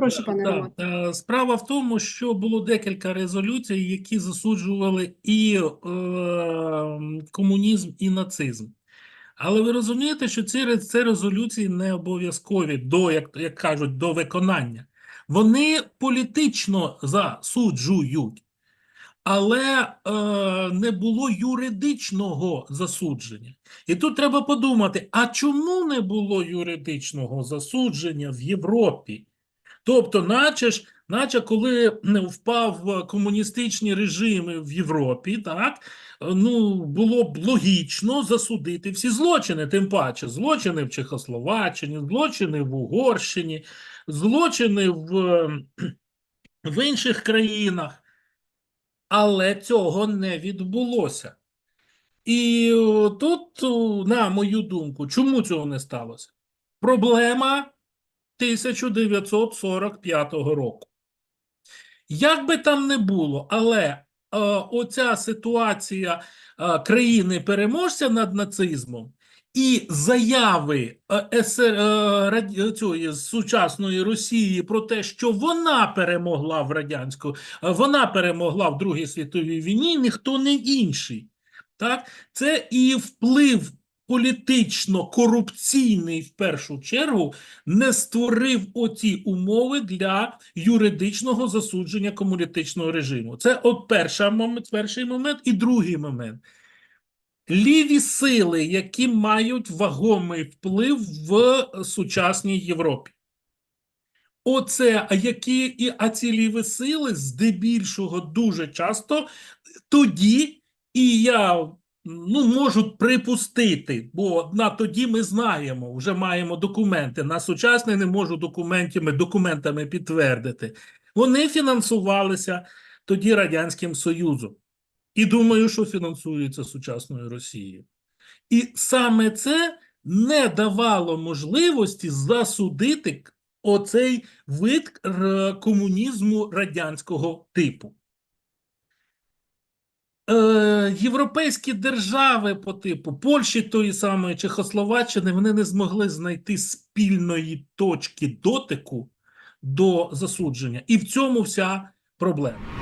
Прошу, пане Роман. е, Справа в тому, що було декілька резолюцій, які засуджували і е, комунізм, і нацизм. Але ви розумієте, що ці, ці резолюції не обов'язкові до, як, як кажуть, до виконання. Вони політично засуджують, але е, не було юридичного засудження. І тут треба подумати: а чому не було юридичного засудження в Європі? Тобто, наче ж, наче коли впав е, комуністичні режими в Європі, так е, ну було б логічно засудити всі злочини, тим паче злочини в Чехословаччині, злочини в Угорщині, злочини в, е, в інших країнах. Але цього не відбулося. І тут, на мою думку, чому цього не сталося? Проблема 1945 року. Як би там не було, але е, оця ситуація е, країни-переможця над нацизмом і заяви е, СР, е, раді- цієї сучасної Росії про те, що вона перемогла в радянську, е, вона перемогла в Другій світовій війні, ніхто не інший. Так? Це і вплив політично-корупційний в першу чергу не створив оці умови для юридичного засудження комуністичного режиму. Це от перша момент, перший момент і другий момент. Ліві сили, які мають вагомий вплив в сучасній Європі. Оце, а які і а ці ліві сили здебільшого дуже часто тоді, і я ну, можу припустити, бо на тоді ми знаємо, вже маємо документи. На сучасний не можу документами, документами підтвердити. Вони фінансувалися тоді Радянським Союзом. І думаю, що фінансується сучасною Росією. І саме це не давало можливості засудити оцей вид комунізму радянського типу. Е, європейські держави по типу Польщі тої самої Чехословаччини вони не змогли знайти спільної точки дотику до засудження. І в цьому вся проблема.